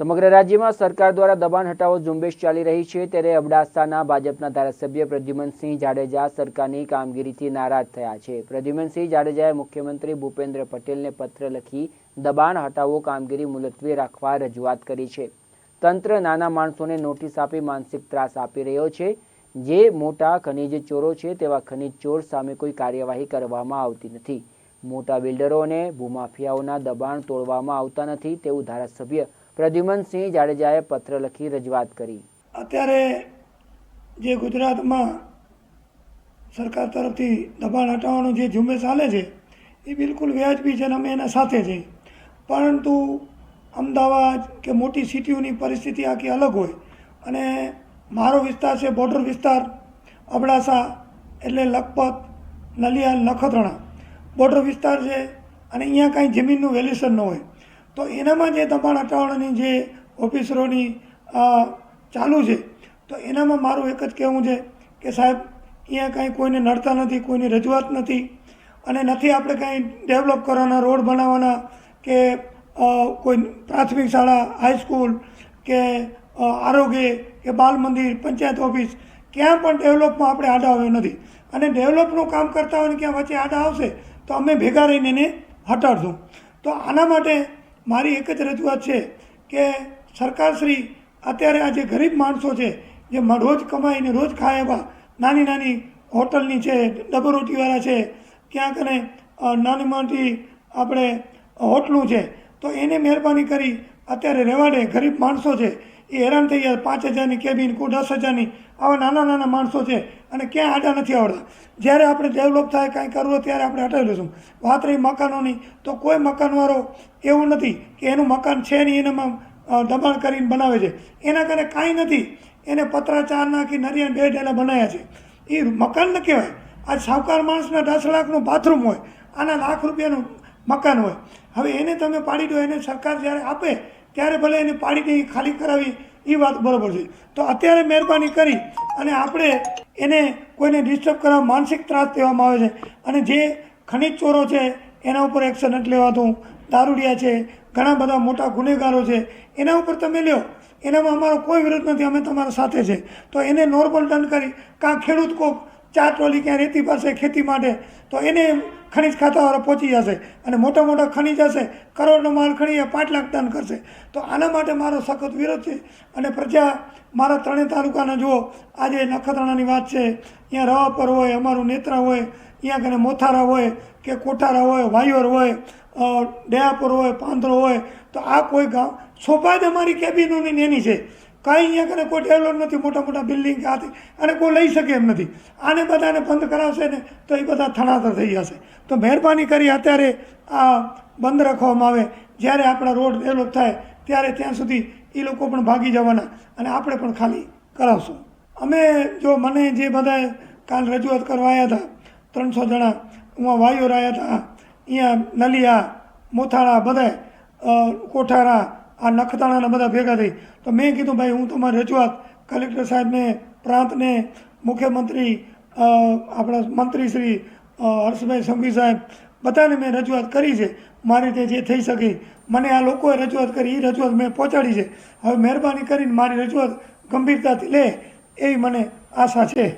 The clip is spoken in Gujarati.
સમગ્ર રાજ્યમાં સરકાર દ્વારા દબાણ હટાવો ઝુંબેશ ચાલી રહી છે ત્યારે અબડાસાના ભાજપના ધારાસભ્ય પ્રદ્યુમનસિંહ જાડેજા સરકારની કામગીરીથી નારાજ થયા છે. પ્રદ્યુમનસિંહ જાડેજાએ મુખ્યમંત્રી ભૂપેન્દ્ર પટેલને પત્ર લખી દબાણ હટાવો કામગીરી મુલતવી રાખવા રજૂઆત કરી છે. તંત્ર નાના માણસોને નોટિસ આપી માનસિક ત્રાસ આપી રહ્યો છે. જે મોટા ખનીજ ચોરો છે તેવા ખનિજ ચોર સામે કોઈ કાર્યવાહી કરવામાં આવતી નથી. મોટા બિલ્ડરો અને ભૂમાફિયાઓના દબાણ તોડવામાં આવતા નથી તેવું ધારાસભ્ય પ્રદ્યુમનસિંહ જાડેજાએ પત્ર લખી રજૂઆત કરી. અત્યારે જે ગુજરાતમાં સરકાર તરફથી દબાણ હટાવવાનું જે ઝુંબેશ ચાલે છે, એ બિલકુલ વ્યાજબી છે અને અમે એના સાથે છીએ. પરંતુ અમદાવાદ કે મોટી સિટીઓની પરિસ્થિતિ આખી અલગ હોય અને મારો વિસ્તાર છે બોર્ડર વિસ્તાર, અબડાસા એટલે લખપત નલિયા નખત્રાણા. બોર્ડર વિસ્તાર છે અને અહીંયા કાંઈ જમીનનું વેલ્યુશન ન હોય. તો એનામાં જે દબાણ હટાવવાની જે ઓફિસરોની ચાલુ છે, તો એનામાં મારું એક જ કહેવું છે કે સાહેબ, અહીંયા કાંઈ કોઈને નડતા નથી, કોઈની રજૂઆત નથી અને નથી આપણે કાંઈ ડેવલપ કરવાના, રોડ બનાવવાના કે કોઈ પ્રાથમિક શાળા હાઈસ્કૂલ કે આરોગ્ય કે બાલ મંદિર, પંચાયત ઓફિસ ક્યાં પણ ડેવલપમાં આપણે આડા આવ્યો નથી. અને ડેવલપનું કામ કરતા હોય ને ક્યાં વચ્ચે આડા આવશે, તો અમે ભેગા રહીને એને હટાડશું. તો આના માટે મારી એક જ રજૂઆત છે કે સરકારશ્રી અત્યારે આ જે ગરીબ માણસો છે, જે રોજ કમાઈને રોજ ખાય એવા નાની નાની હોટલની છે ડબલ રોટીવાળા છે, ક્યાંક અને નાની મોટી આપણે હોટલું છે, તો એને મહેરબાની કરી અત્યારે રહેવાડે ગરીબ માણસો છે એ હેરાન થઈ ગયા. પાંચ હજારની કેબિન કોઈ દસ હજારની. આવા નાના નાના માણસો છે અને ક્યાં આડા નથી આવડતા. જ્યારે આપણે ડેવલપ થાય, કાંઈ કરવું ત્યારે આપણે હટાવી લઈશું. વાત રહી મકાનોની, તો કોઈ મકાનવાળો એવું નથી કે એનું મકાન છે નહીં, એનામાં દબાણ કરીને બનાવે છે. એના કારણે કાંઈ નથી. એને પતરા ચાર નાખી નરિયા બે ડેલા બનાવ્યા છે. એ મકાન ન કહેવાય. આ સાવકાર માણસના દસ લાખનું બાથરૂમ હોય. આના લાખ રૂપિયાનું મકાન હોય. હવે એને તમે પાડી દો, એને સરકાર જ્યારે આપે ત્યારે ભલે એને પાડીને ઈ ખાલી કરાવી, એ વાત બરાબર છે. તો અત્યારે મહેરબાની કરી અને આપણે એને કોઈને ડિસ્ટર્બ કરવા માનસિક ત્રાસ દેવામાં આવે છે અને જે ખનિજ ચોરો છે, એના ઉપર એક્શન નથી લેવાતું. દારૂડિયા છે, ઘણા બધા મોટા ગુનેગારો છે, એના ઉપર તમે લ્યો. એનામાં અમારો કોઈ વિરોધ નથી, અમે તમારા સાથે છે. તો એને નોર્મલ દંડ કરી, કાં ખેડૂત કોક ચાર ટ્રોલી ક્યાં રેતી પાસે ખેતી માટે, તો એને ખનિજ ખાતાવાળા પહોંચી જશે અને મોટા મોટા ખનિજ હશે, કરોડનો માલ ખણીએ, પાંચ લાખ ટન કરશે. તો આના માટે મારો સખત વિરોધ છે. અને પ્રજા, મારા ત્રણેય તાલુકાના જુઓ, આજે નખત્રાણાની વાત છે. અહીંયા રવાપર હોય, અમારું નેત્રા હોય, અહીંયા કને મોથારા હોય, કે કોઠારા હોય, વાયોર હોય ડેયાપુર હોય, પાંદરો હોય, તો આ કોઈ ગામ સોપાદ અમારી કેબિનોની નેની છે. કાંઈ અહીંયા કને કોઈ ડેવલપ નથી, મોટા મોટા બિલ્ડિંગ આથી અને કોઈ લઈ શકે એમ નથી. આને બધાને બંધ કરાવશે ને, તો એ બધા થણાતર થઈ જશે. તો મહેરબાની કરી અત્યારે આ બંધ રાખવામાં આવે. જ્યારે આપણા રોડ ડેવલપ થાય, ત્યારે ત્યાં સુધી એ લોકો પણ ભાગી જવાના અને આપણે પણ ખાલી કરાવશું. અમે જો મને જે બધા કાલ રજૂઆત કરવા આવ્યા હતા, ત્રણસો જણા, હું વાયોર આવ્યા હતા, અહીંયા નલિયા, મોથાળા બધા કોઠારા આ નખતાણાના બધા ભેગા થઈ. તો મેં કીધું, ભાઈ, હું તમારી રજૂઆત કલેક્ટર સાહેબને, પ્રાંતને, મુખ્યમંત્રી આપણા મંત્રી શ્રી હર્ષભાઈ સંઘવી સાહેબ, બધાને મેં રજૂઆત કરી છે. મારી રીતે જે થઈ શકી. મને આ લોકોએ રજૂઆત કરી એ રજૂઆત મેં પહોંચાડી છે. હવે મહેરબાની કરીને મારી રજૂઆત ગંભીરતાથી લે. એવી મને આશા છે.